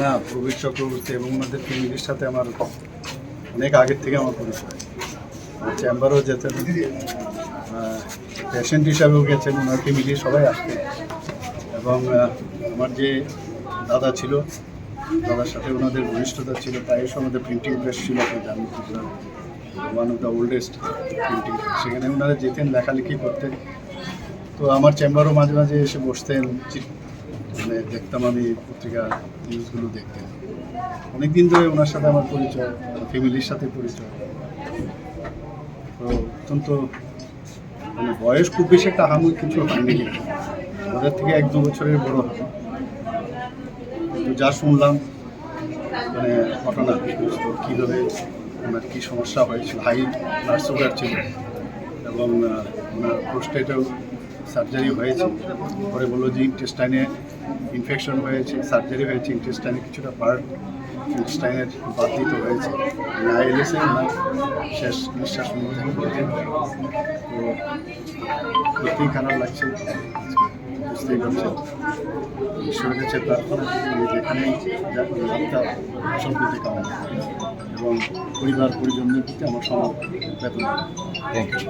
না, প্রবীর চক্রবর্তী এবং ওনাদের ফ্যামিলির সাথে আমার অনেক আগের থেকে আমার পরিচয়। চেম্বারও যেতেন পেশেন্ট হিসাবেও গেছেন ওনার ফ্যামিলি সবাই আসতেন এবং আমার যে দাদা ছিল, দাদার সাথে ওনাদের ঘনিষ্ঠতা ছিল প্রায় আমাদের প্রিন্টিং প্রেস ছিল জানেন one of the oldest printing সেখানে ওনারা যেতেন, লেখালেখি করতেন। তো আমার চেম্বারও মাঝে মাঝে এসে বসতেন মানে দেখতাম আমি পত্রিকা নিউজগুলো দেখতেন। অনেক দিন ধরে ওনার সাথে আমার পরিচয় ফ্যামিলির সাথে পরিচয়। তো অত্যন্ত মানে বয়স খুব বেশি একটা আহামরি কিছু হয়নি। ওদের থেকে এক দু বছরের বড় হবে যা শুনলাম মানে ঘটনা কীভাবে ওনার কী সমস্যা হয়েছিল, হাই ব্লাড সুগার ছিল, এবং ওনার প্রোস্টেটেও সার্জারি হয়েছে। পরে বলল যে ইন্টেস্টাইনে ইনফেকশন হয়েছে সার্জারি হয়েছে ইন্টেস্টাইনে কিছুটা পার্ট ইন্টেস্টাইনের বাধিত হয়েছে। আইএলএসে ওনার শেষ নিঃশ্বাস হয়েছে তো সত্যিই খারাপ লাগছে। বুঝতেই পারছেন ঈশ্বরের কাছে প্রার্থনা যেখানেই যাত্রা সম্প্রীতি কামনা এবং পরিবার পরিজনদের প্রতি আমার সমান বেতন থ্যাংক ইউ